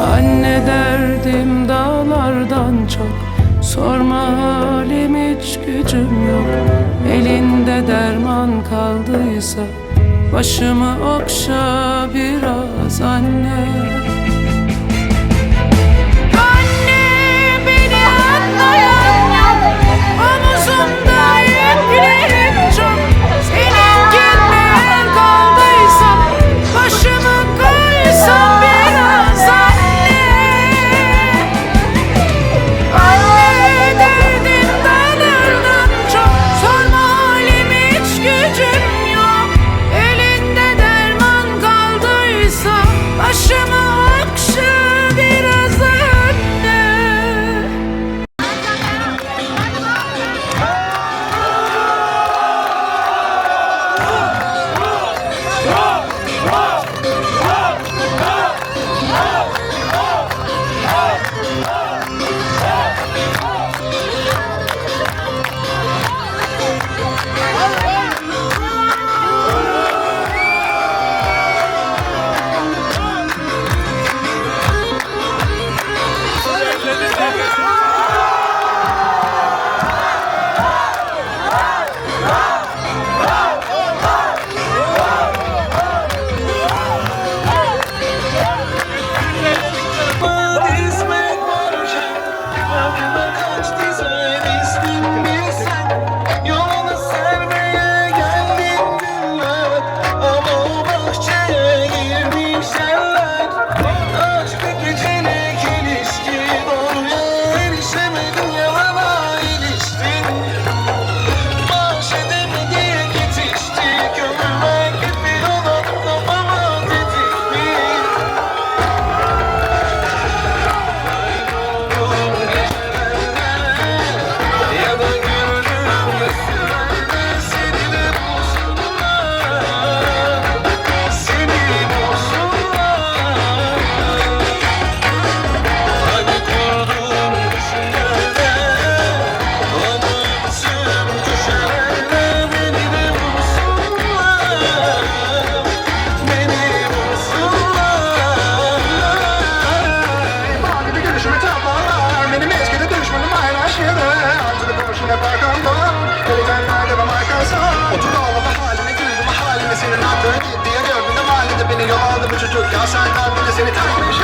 Anne derdim dağlardan çok. Sorma halim hiç gücüm yok. Elinde derman kaldıysa Başımı okşa biraz anne Boşuna farkında Kırıkanlar devam arkası Otur ağlama haline güldüm gördüğünde mahallede Beni yol bu çocuk. Ya sen kalbine seni takmış